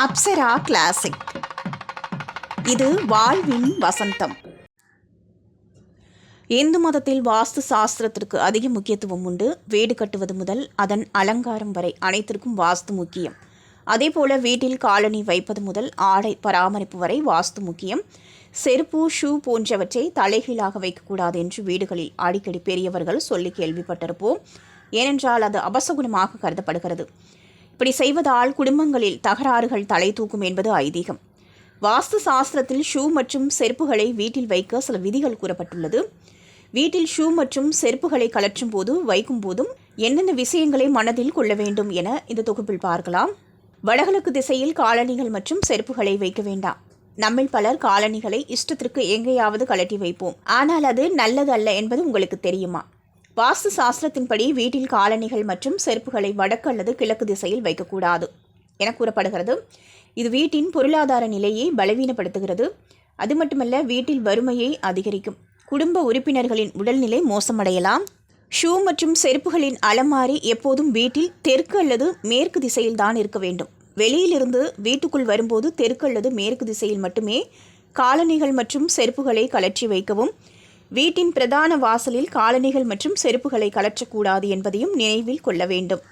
Apsara classic இது வாழ்வின் வசந்தம். இந்து மதத்தில் வாஸ்து சாஸ்திரத்திற்கு அதிக முக்கியத்துவம் உண்டு. வீடு கட்டுவது முதல் அதன் அலங்காரம் வரை அனைத்திற்கும் வாஸ்து முக்கியம். அதேபோல வீட்டில் காலனி வைப்பது முதல் ஆடை பராமரிப்பு வரை வாஸ்து முக்கியம். செருப்பு ஷூ போன்றவற்றை தலைகீழாக வைக்கக்கூடாது என்று வீடுகளில் அடிக்கடி பெரியவர்கள் சொல்லி கேள்விப்பட்டிருப்போம். ஏனென்றால் அது அபசகுணமாக கருதப்படுகிறது. இப்படி செய்வதால் குடும்பங்களில் தகராறுகள் தலை தூக்கும் என்பது ஐதீகம். வாஸ்து சாஸ்திரத்தில் ஷூ மற்றும் செருப்புகளை வீட்டில் வைக்க சில விதிகள் கூறப்பட்டுள்ளது. வீட்டில் ஷூ மற்றும் செருப்புகளை கலற்றும் போது வைக்கும் போதும் என்னென்ன விஷயங்களை மனதில் கொள்ள வேண்டும் என இந்த தொகுப்பில் பார்க்கலாம். வடகிழக்கு திசையில் காலணிகள் மற்றும் செருப்புகளை வைக்க வேண்டாம். நம்மில் பலர் காலணிகளை இஷ்டத்திற்கு எங்கேயாவது கலட்டி வைப்போம். ஆனால் அது நல்லது அல்ல என்பது உங்களுக்கு தெரியுமா? வாஸ்து சாஸ்திரத்தின்படி வீட்டில் காலணிகள் மற்றும் செருப்புகளை வடக்கு அல்லது கிழக்கு திசையில் வைக்கக்கூடாது என கூறப்படுகிறது. இது வீட்டின் பொருளாதார நிலையை பலவீனப்படுத்துகிறது. அது மட்டுமல்ல வீட்டில் வறுமையை அதிகரிக்கும். குடும்ப உறுப்பினர்களின் உடல்நிலை மோசமடையலாம். ஷூ மற்றும் செருப்புகளின் அலமாரி எப்போதும் வீட்டில் தெற்கு அல்லது மேற்கு திசையில் தான் இருக்க வேண்டும். வெளியிலிருந்து வீட்டுக்குள் வரும்போது தெற்கு அல்லது மேற்கு திசையில் மட்டுமே காலணிகள் மற்றும் செருப்புகளை கலற்றி வைக்கவும் வீட்டின் பிரதான வாசலில் காலணிகள் மற்றும் செருப்புகளை கலற்றக்கூடாது என்பதையும் நினைவில் கொள்ள வேண்டும்.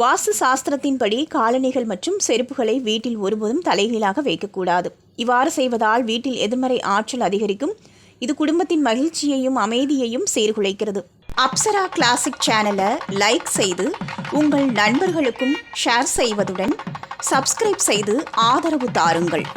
வாஸ்து சாஸ்திரத்தின்படி காலணிகள் மற்றும் செருப்புகளை வீட்டில் ஒருபோதும் தலைகீழாக வைக்கக்கூடாது. இவ்வாறு செய்வதால் வீட்டில் எதிர்மறை ஆற்றல் அதிகரிக்கும். இது குடும்பத்தின் மகிழ்ச்சியையும் அமைதியையும் சீர்குலைக்கிறது. அப்சரா கிளாசிக் சேனலை லைக் செய்து உங்கள் நண்பர்களுக்கும் ஷேர் செய்வதுடன் சப்ஸ்கிரைப் செய்து ஆதரவு தாருங்கள்.